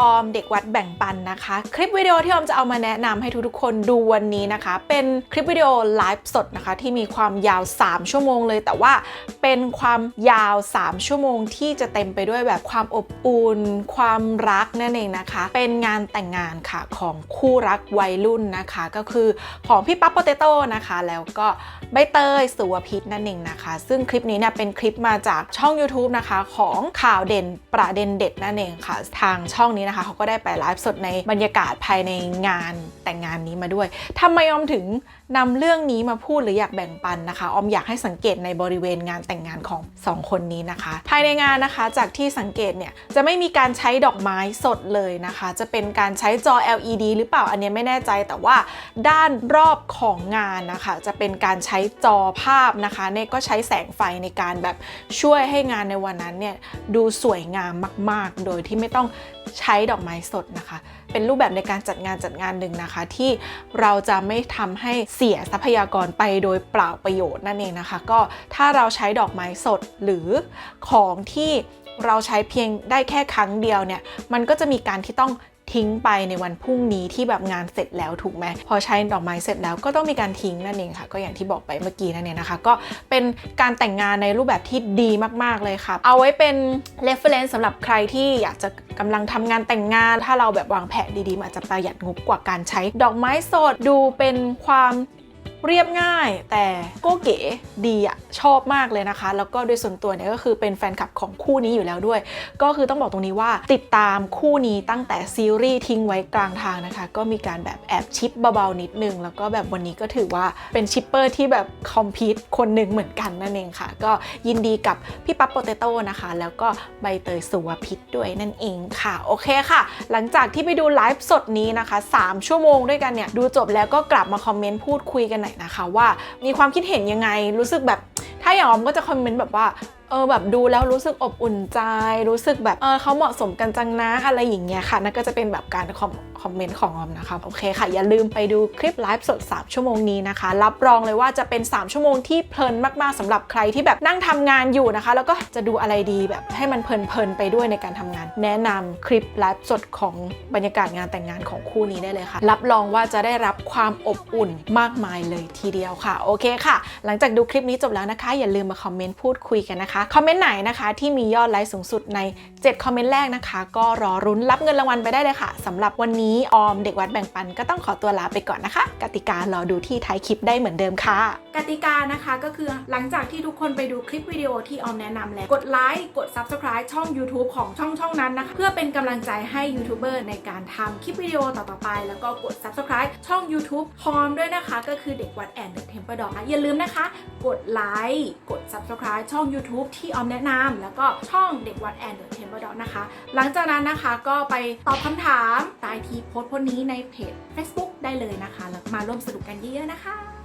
ออมเด็กวัดแบ่งปันนะคะ คลิปวิดีโอที่ออมจะเอามาแนะนำให้ทุกๆคนดูวันนี้นะคะ เป็นคลิปวิดีโอไลฟ์สดนะคะ ที่มีความยาว 3 ชั่วโมงเลย แต่ว่าเป็นความยาว 3 ชั่วโมงที่จะเต็มไปด้วยแบบความอบอุ่นความรักนั่นเองนะคะ เป็นงานแต่งงานค่ะของคู่รักวัยรุ่นนะคะ ก็คือของพี่ปั๊บโปเตโต้นะคะ แล้วก็ใบเตยสุวพิษนั่นเองนะคะ ซึ่งคลิปนี้เนี่ยเป็นคลิปมาจากช่อง YouTube นะคะ ของข่าวเด่นประเด็นเด็ดนั่นเองค่ะ ทางช่องนี้นะคะเขาก็ได้ไปไลฟ์สดในบรรยากาศภายในงานแต่งงานนี้มาด้วยทำไมออมถึงนำเรื่องนี้มาพูดหรืออยากแบ่งปันนะคะ ออมอยากให้สังเกตในบริเวณงานแต่งงานของสองคนนี้นะคะ ภายในงานนะคะจากที่สังเกตเนี่ยจะไม่มีการใช้ดอกไม้สดเลยนะคะ จะเป็นการใช้จอ LED หรือเปล่าอันนี้ไม่แน่ใจแต่ว่าด้านรอบของงานนะคะ จะเป็นการใช้จอภาพนะคะเนี่ยก็ใช้แสงไฟในการแบบช่วยให้งานในวันนั้นเนี่ยดูสวยงามมาก ๆ โดยที่ไม่ต้อง ใช้ดอกไม้สดนะคะ เป็นรูปแบบในการจัดงานจัดงานหนึ่งนะคะ ที่เราจะไม่ทำให้เสียทรัพยากรไปโดยเปล่าประโยชน์นั่นเองนะคะ ก็ถ้าเราใช้ดอกไม้สดหรือของที่เราใช้เพียงได้แค่ครั้งเดียวเนี่ย มันก็จะมีการที่ต้อง ทิ้งไปในวันพรุ่งนี้ที่แบบงานเสร็จแล้วถูกไหมพอใช้ดอกไม้เสร็จแล้วก็ต้องมีการทิ้งนั่นเองค่ะ ก็อย่างที่บอกไปเมื่อกี้นั่นเองนะคะ ก็เป็นการแต่งงานในรูปแบบที่ดีมากๆเลยค่ะ เอาไว้เป็น reference สำหรับใครที่อยากจะกำลังทำงานแต่งงาน ถ้าเราแบบวางแผนดีๆอาจจะประหยัดงบกว่าการใช้ดอกไม้สดดูเป็นความ เรียบง่ายแต่ก็เก๋ดีอะชอบมากเลยนะคะ แล้วก็โดยส่วนตัวเนี่ยก็คือเป็นแฟนคลับของคู่นี้อยู่แล้วด้วย ก็คือต้องบอกตรงนี้ว่าติดตามคู่นี้ตั้งแต่ซีรีส์ทิ้งไว้กลางทางนะคะ ก็มีการแบบแอบชิปเบาๆนิดนึง แล้วก็แบบวันนี้ก็ถือว่าเป็นชิปเปอร์ที่แบบคอมพิวคนหนึ่งเหมือนกันนั่นเองค่ะ ก็ยินดีกับพี่ปั๊บโปเตโต้นะคะ แล้วก็ใบเตยสุวพิษด้วยนั่นเองค่ะ โอเคค่ะ หลังจากที่ไปดูไลฟ์สดนี้นะคะ 3 ชั่วโมงด้วยกันเนี่ยดูจบแล้วก็กลับมาคอมเมนต์พูดคุยกันหนนะคะว่ามีความคิดเห็นยังไงรู้สึกแบบถ้าอย่างออมก็จะคอมเมนต์แบบว่า เออแบบดูแล้วรู้สึกอบอุ่นใจ รู้สึกแบบเออเขาเหมาะสมกันจังนะอะไรอย่างเงี้ยค่ะนั่นก็จะเป็นแบบการคอมคอมเมนต์ของออมนะคะโอเคค่ะ อย่าลืมไปดูคลิปไลฟ์สด 3 ชั่วโมงนี้นะคะ รับรองเลยว่าจะเป็น 3 ชั่วโมงที่เพลินมากๆสำหรับใครที่แบบนั่งทำงานอยู่นะคะ แล้วก็จะดูอะไรดีแบบให้มันเพลินๆไปด้วยในการทำงาน แนะนำคลิปไลฟ์สดของบรรยากาศงานแต่งงานของคู่นี้ได้เลยค่ะ รับรองว่าจะได้รับความอบอุ่นมากมายเลยทีเดียวค่ะโอเคค่ะ หลังจากดูคลิปนี้จบแล้วนะคะ อย่าลืมมาคอมเมนต์พูดคุยกันนะคะคอมเมนต์ไหนนะคะที่มียอดไลค์สูงสุดใน 7 คอมเมนต์แรกนะคะ ก็รอรุ้นรับเงินรางวัลไปได้เลยค่ะสำหรับวันนี้ออมเด็กวัดแบ่งปันก็ต้องขอตัวลาไปก่อนนะคะ กติการอดูที่ท้ายคลิปได้เหมือนเดิมค่ะ กติกานะคะก็คือหลังจากที่ทุกคนไปดูคลิปวิดีโอที่ออมแนะนำแล้ว กดไลค์กด Subscribe ช่อง YouTube ของช่องช่องนั้นนะคะเพื่อเป็นกำลังใจให้ยูทูบเบอร์ในการทำคลิปวิดีโอต่อๆไป แล้วก็กด Subscribe ช่อง YouTube พร้อมด้วยนะคะ ก็คือเด็กวัดแอนเดอะเทมเปอร์ดอกอย่าลืมนะคะ กดไลค์กด Subscribe ช่อง YouTube ที่ออมแนะนำแล้วก็ช่องเด็กวัดแอนเดอร์เทมเบอร์ดอกนะคะ หลังจากนั้นนะคะก็ไปตอบคำถามใต้ที่โพสต์พวกนี้ในเพจ Facebook ได้เลยนะคะ แล้วมาร่วมสนุกกันเยอะๆนะคะ